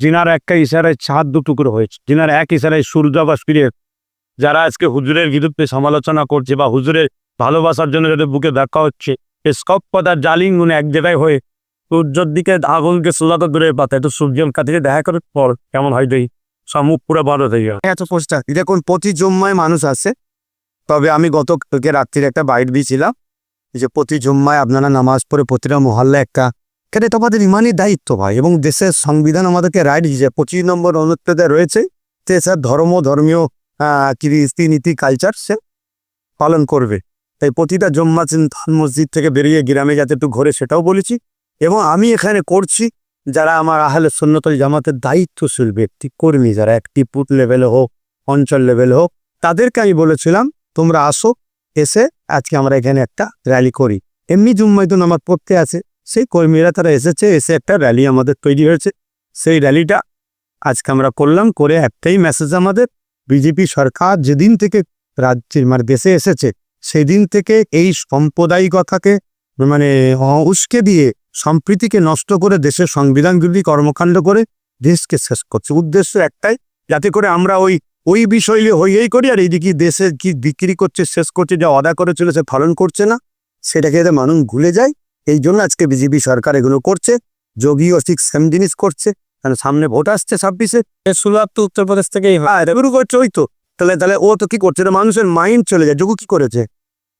জিনার একটা ইশারায় চাঁদ দু টুকরো হয়েছে। জিনার এক ইশারায় সূর্য বা ফিরে যারা আজকে হুজুরের বিরুদ্ধে সমালোচনা করছে বা হুজুরের ভালোবাসার জন্য যাদের বুকে দেখা হচ্ছে সব কথা জালিং গুনে এক জায়গায় হয়ে সূর্যের দিকে আগুনকে সোজাতে দূরে পাতা একটু সূর্যের কাছে দেখা করে পর কেমন হয় দেখি। সব মুখ পুরো বন্ধ হয়ে গেল এত পোস্টার। দেখুন প্রতি জুম্মায় মানুষ আসে তবে আমি গত কালকে রাত্রির একটা বাইট দিয়েছিলাম যে প্রতি জুম্মায় আপনারা নামাজ পড়ে প্রতিটা মহল্লা একটা কেন এটা আমাদের ইমানই দায়িত্ব ভাই, এবং দেশের সংবিধান আমাদেরকে রাইট দিয়েছে। পঁচিশ নম্বর অনুচ্ছেদে রয়েছে যে স্যার ধর্ম, ধর্মীয় রীতিনীতি কালচার সে পালন করবে। তাই প্রতিটা জম্মা চিন্তান মসজিদ থেকে বেরিয়ে গ্রামে যাতে একটু ঘোরে সেটাও বলেছি, এবং আমি এখানে করছি যারা আমার আহলে সুন্নতল জামাতের দায়িত্বশীল ব্যক্তি, কর্মী যারা, একটি পুট লেভেলে হোক, অঞ্চল লেভেলে হোক, তাদেরকে আমি বলেছিলাম, তোমরা আসো, এসে আজকে আমরা এখানে একটা র্যালি করি। এমনি জুম্মাইতুন আমার পড়তে আছে সেই কর্মীরা তারা এসেছে, এসে একটা র্যালি আমাদের তৈরি হয়েছে। সেই র্যালিটা আজকে আমরা করলাম, করে একটাই মেসেজ আমাদের বিজেপি সরকার যেদিন থেকে রাজ্যের মানে দেশে এসেছে সেই দিন থেকে এই সাম্প্রদায়িকতাকে মানে উস্কে দিয়ে, সম্প্রীতিকে নষ্ট করে দেশের সংবিধান বিরোধী কর্মকাণ্ড করে দেশকে শেষ করছে। উদ্দেশ্য একটাই, যাতে করে আমরা ওই ওই বিষয় নিয়ে হইয়েই করি, আর এইদিকে দেশে কি বিক্রি করছে, শেষ করছে, যা অদা করে চলেছে ফলন করছে না, সেটাকে যাতে মানুষ ভুলে যায়। এই জন্য আজকে বিজেপি সরকার এগুলো করছে যোগীও ঠিক সেম জিনিস করছে। কারণ সামনে ভোট আসছে ছাব্বিশে। সুলাভ তো উত্তরপ্রদেশ থেকেই হয়। হ্যাঁ শুরু করছে ওই তো। তাহলে তাহলে ও তো কি করছে? এটা মানুষের মাইন্ড চলে যায়। যোগু কি করেছে?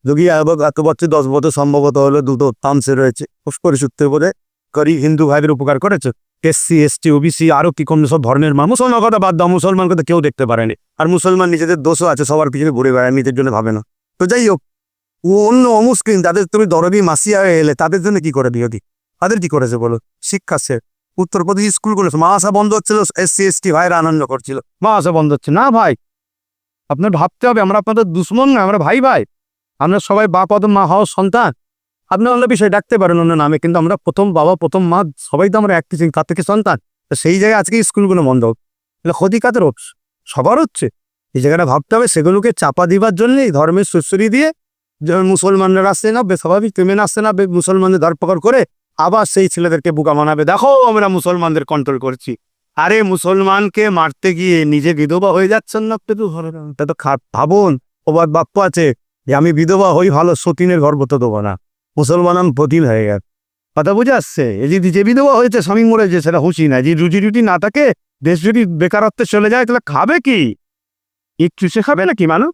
যোগী আবার এত বছর দশ বছর সম্ভবত হলো দুটো তামসে রয়েছে। পুষ্করি সূত্রে বোধে গরিব হিন্দু ভাইদের উপকার করেছে। এসসি এসটি ওবিসি আরও কি কম সব ধর্মের মা মুসলমান কথা বাদ দাও মুসলমান কথা কেউ দেখতে পারেনি। আর মুসলমান নিজেদের দোষও আছে সবার পিছনে ঘুরে বেড়ায় নিজের জন্য ভাবে না। তো যাই হোক ও অন্য অমুসলিম তাদের তুমি দরবি মাসিয়া এলে, তাদের জন্য কি করে দিও তাদের কি করেছে বলো? শিক্ষা সে উত্তরপ্রদেশ স্কুলগুলো মাসা বন্ধ হচ্ছিল, এসসি, এসটি ভাইরা আনন্দ করছিল। মা আসা বন্ধ হচ্ছে। না ভাই, আপনার ভাবতে হবে, আমরা আপনাদের দুশ্মন না, আমরা ভাই ভাই। আমরা সবাই বাপ অত মা হওয়ার সন্তান। আপনি অন্য বিষয় ডাকতে পারেন অন্য নামে, কিন্তু আমরা প্রথম বাবা, প্রথম মা, সবাই তো আমরা এক কিছু তার থেকে সন্তান। তো সেই জায়গায় আজকে স্কুলগুলো বন্ধ হোক। তাহলে ক্ষতি কাদের সবার হচ্ছে। এই জায়গাটা ভাবতে হবে, সেগুলোকে চাপা দিবার জন্য এই ধর্মের সুশ্রী দিয়ে যেমন মুসলমানরা আসছে না, বেস্বাভাবিক তুমি আসছে না মুসলমানদের ধরপকড় করে, আবার সেই ছেলেদেরকে বোকা মানাবে দেখো, আমরা মুসলমানদের কন্ট্রোল করছি। আরে, মুসলমানকে মারতে গিয়ে নিজে বিধবা হয়ে যাচ্ছেন না? তো। তা ভাবুন ওবার বাপ্পু আছে, যে আমি বিধবা হই, ভালো সতীনের গর্ব তো দেবো না। মুসলমান আমি হয়ে গেল কথা বুঝে আসছে? এই যে যে বিধবা হয়েছে, স্বামী মরেছে সেটা হুঁশি না যে রুজি রুটি না থাকে, দেশ যদি বেকারত্বে চলে যায়, তাহলে খাবে কি? একটু সে খাবে নাকি মানুষ?